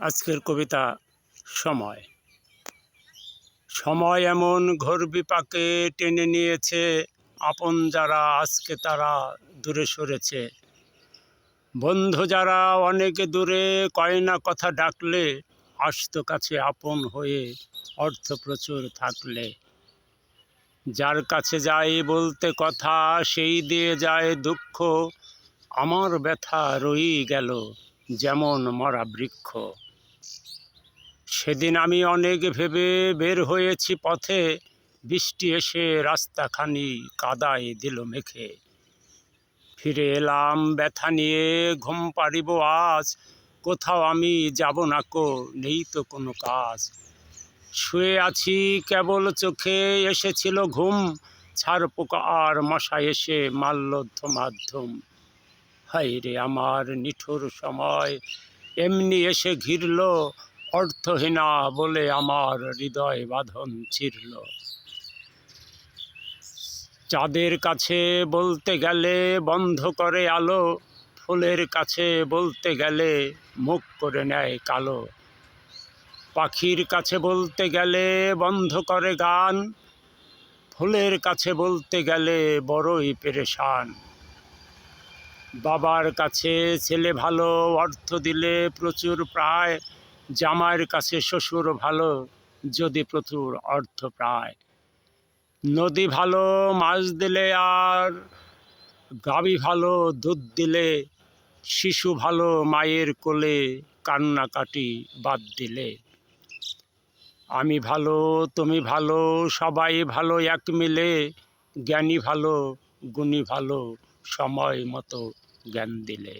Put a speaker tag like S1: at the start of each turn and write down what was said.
S1: আজকের কবিতা সময়। সময় এমন ঘোর বিপাকে টেনে নিয়েছে, আপন যারা আজকে তারা দূরে সরেছে। বন্ধু যারা অনেক দূরে কয়না কথা ডাকলে, আসতো কাছে আপন হয়ে অর্থ প্রচুর থাকলে। যার কাছে যাই বলতে কথা, সেই দিয়ে যায় দুঃখ, আমার ব্যথা রই গেল যেমন মরা বৃক্ষ। সেদিন আমি অনেক ভেবে বের হয়েছি পথে। বৃষ্টি এসে রাস্তাখানি কাদায় দিল মেখে। ফিরে এলাম, ব্যথা নিয়ে ঘুম পাড়িব আজ। কোথাও আমি যাব না কো, নেই তো কোনো কাজ। শুয়ে আছি, কেবল চোখে এসেছিল ঘুম। ছাড় পোকা আর মশা এসে মারল মাধ্যম হাই রে আমার নিঠুর সময় এমনি এসে ঘিরল, অর্থহীনা বলে আমার হৃদয় বাঁধন ছিড়ল। চাঁদের কাছে বলতে গেলে বন্ধ করে আলো, ফুলের কাছে বলতে গেলে মুখ করে নেয় কালো। পাখির কাছে বলতে গেলে বন্ধ করে গান, ফুলের কাছে বলতে গেলে বড়ই পেরেশান। বাবার কাছে ছেলে ভালো, অর্থ দিলে প্রচুর প্রায়, জামাইয়ের কাছে শ্বশুর ভালো, যদি প্রচুর অর্থ প্রায় নদী ভালো, মাছ দিলে আর গাবি ভালো, দুধ দিলে শিশু ভালো, মায়ের কোলে কান্নাকাটি বাদ দিলে। আমি ভালো, তুমি ভালো, সবাই ভালো এক মিলে জ্ঞানী ভালো, গুণী ভালো, সময় মতো জ্ঞান দিলে